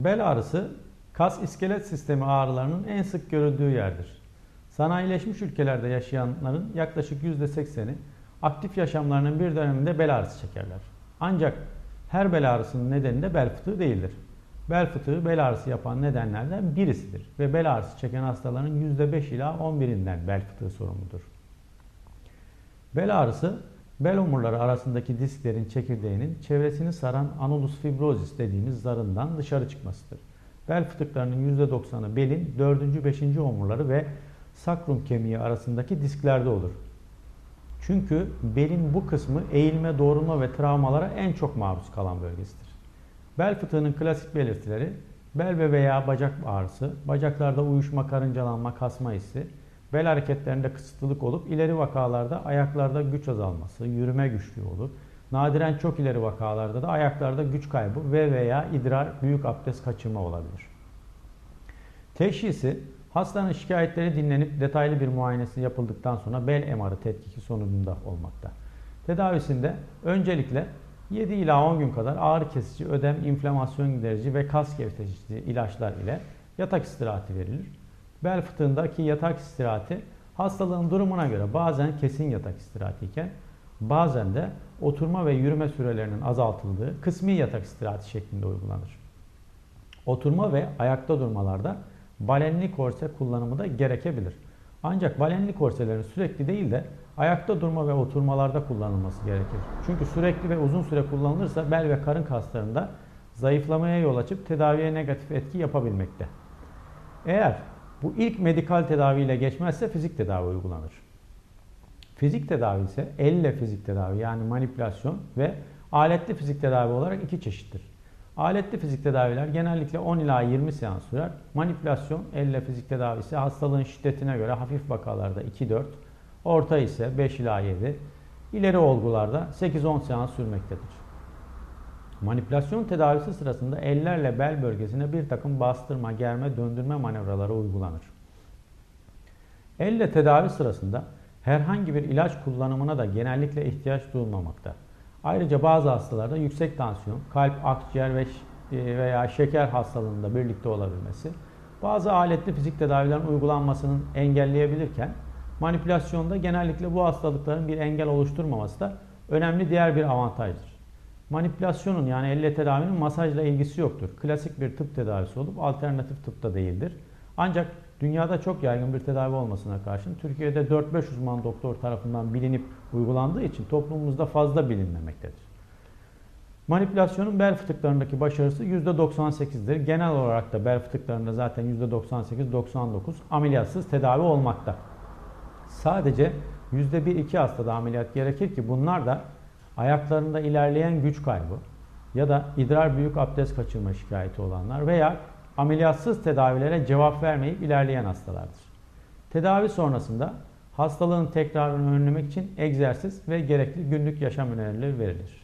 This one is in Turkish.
Bel ağrısı kas iskelet sistemi ağrılarının en sık görüldüğü yerdir. Sanayileşmiş ülkelerde yaşayanların yaklaşık %80'i aktif yaşamlarının bir döneminde bel ağrısı çekerler. Ancak her bel ağrısının nedeni de bel fıtığı değildir. Bel fıtığı bel ağrısı yapan nedenlerden birisidir ve bel ağrısı çeken hastaların %5 ila 11'inden bel fıtığı sorumludur. Bel ağrısı bel omurları arasındaki disklerin çekirdeğinin çevresini saran anulus fibrosis dediğimiz zarından dışarı çıkmasıdır. Bel fıtıklarının %90'ı belin 4. 5. omurları ve sakrum kemiği arasındaki disklerde olur. Çünkü belin bu kısmı eğilme, doğrulma ve travmalara en çok maruz kalan bölgesidir. Bel fıtığının klasik belirtileri bel ve veya bacak ağrısı, bacaklarda uyuşma, karıncalanma, kasma hissi, bel hareketlerinde kısıtlılık olup ileri vakalarda ayaklarda güç azalması, yürüme güçlüğü olur. Nadiren çok ileri vakalarda da ayaklarda güç kaybı ve veya idrar, büyük abdest kaçırma olabilir. Teşhisi hastanın şikayetleri dinlenip detaylı bir muayenesi yapıldıktan sonra bel MR'ı tetkiki sonucunda olmakta. Tedavisinde öncelikle 7 ila 10 gün kadar ağrı kesici, ödem, inflamasyon giderici ve kas gevşetici ilaçlar ile yatak istirahati verilir. Bel fıtığındaki yatak istirahati hastalığın durumuna göre bazen kesin yatak istirahati iken bazen de oturma ve yürüme sürelerinin azaltıldığı kısmi yatak istirahati şeklinde uygulanır. Oturma ve ayakta durmalarda balenli korse kullanımı da gerekebilir. Ancak balenli korselerin sürekli değil de ayakta durma ve oturmalarda kullanılması gerekir. Çünkü sürekli ve uzun süre kullanılırsa bel ve karın kaslarında zayıflamaya yol açıp tedaviye negatif etki yapabilmekte. Eğer bu ilk medikal tedaviyle geçmezse fizik tedavi uygulanır. Fizik tedavi ise elle fizik tedavi yani manipülasyon ve aletli fizik tedavi olarak iki çeşittir. Aletli fizik tedaviler genellikle 10 ila 20 seans sürer. Manipülasyon elle fizik tedavisi hastalığın şiddetine göre hafif vakalarda 2-4, orta ise 5 ila 7, ileri olgularda 8-10 seans sürmektedir. Manipülasyon tedavisi sırasında ellerle bel bölgesine bir takım bastırma, germe, döndürme manevraları uygulanır. Elle tedavi sırasında herhangi bir ilaç kullanımına da genellikle ihtiyaç duyulmamakta. Ayrıca bazı hastalarda yüksek tansiyon, kalp, akciğer ve veya şeker hastalığında birlikte olabilmesi, bazı aletli fizik tedavilerin uygulanmasının engelleyebilirken, manipülasyonda genellikle bu hastalıkların bir engel oluşturmaması da önemli diğer bir avantajdır. Manipülasyonun yani elle tedavinin masajla ilgisi yoktur. Klasik bir tıp tedavisi olup alternatif tıpta değildir. Ancak dünyada çok yaygın bir tedavi olmasına karşın Türkiye'de 4-5 uzman doktor tarafından bilinip uygulandığı için toplumumuzda fazla bilinmemektedir. Manipülasyonun bel fıtıklarındaki başarısı %98'dir. Genel olarak da bel fıtıklarında zaten %98-99 ameliyatsız tedavi olmakta. Sadece %1-2 hastada ameliyat gerekir ki bunlar da ayaklarında ilerleyen güç kaybı ya da idrar büyük abdest kaçırma şikayeti olanlar veya ameliyatsız tedavilere cevap vermeyip ilerleyen hastalardır. Tedavi sonrasında hastalığın tekrarını önlemek için egzersiz ve gerekli günlük yaşam önerileri verilir.